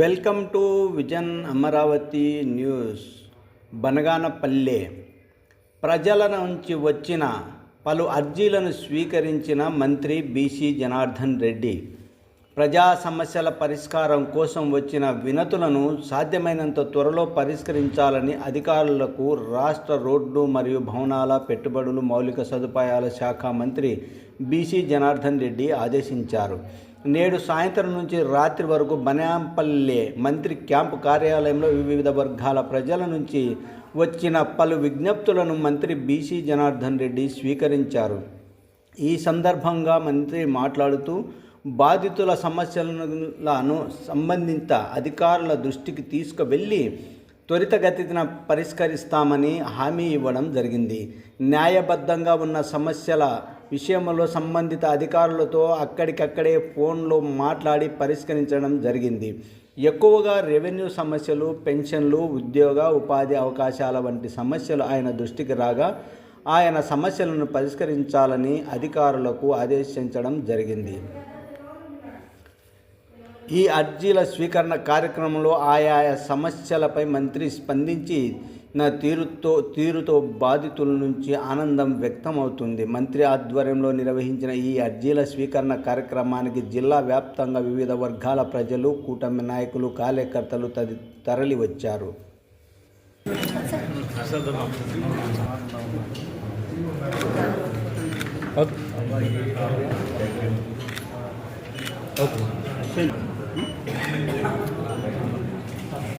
Welcome to vision Amaravati news Banaganapalle. ప్రజల నుంచి వచ్చిన పలు అర్జీలను స్వీకరించిన మంత్రి బీసీ జనార్దన్ రెడ్డి. ప్రజా సమస్యల పరిష్కారం కోసం వచ్చిన వినతులను సాధ్యమైనంత త్వరలో పరిష్కరించాలని అధికారులకు రాష్ట్ర రోడ్డు మరియు భవనాల పెట్టుబడులు మౌలిక సదుపాయాల శాఖ మంత్రి బీసీ జనార్దన్ రెడ్డి ఆదేశించారు. నేడు సాయంత్రం నుంచి రాత్రి వరకు బనాంపల్లె మంత్రి క్యాంపు కార్యాలయంలో వివిధ వర్గాల ప్రజల నుంచి వచ్చిన పలు విజ్ఞప్తులను మంత్రి బీసీ జనార్దన్ రెడ్డి స్వీకరించారు. ఈ సందర్భంగా మంత్రి మాట్లాడుతూ బాధితుల సమస్యలను సంబంధిత అధికారుల దృష్టికి తీసుకువెళ్ళి త్వరితగతిన పరిష్కరిస్తామని హామీ ఇవ్వడం జరిగింది. న్యాయబద్ధంగా ఉన్న సమస్యల విషయంలో సంబంధిత అధికారులతో అక్కడికక్కడే ఫోన్లో మాట్లాడి పరిష్కరించడం జరిగింది. ఎక్కువగా రెవెన్యూ సమస్యలు పెన్షన్లు ఉద్యోగ ఉపాధి అవకాశాల వంటి సమస్యలు ఆయన దృష్టికి రాగా ఆయన సమస్యలను పరిష్కరించాలని అధికారులకు ఆదేశించడం జరిగింది. ఈ అర్జీల స్వీకరణ కార్యక్రమంలో ఆయా సమస్యలపై మంత్రి స్పందించి నా తీరుతో తీరుతో బాధితుల నుంచి ఆనందం వ్యక్తమవుతుంది. మంత్రి ఆధ్వర్యంలో నిర్వహించిన ఈ అర్జీల స్వీకరణ కార్యక్రమానికి జిల్లా వ్యాప్తంగా వివిధ వర్గాల ప్రజలు కూటమి నాయకులు కార్యకర్తలు తది తరలి వచ్చారు 응?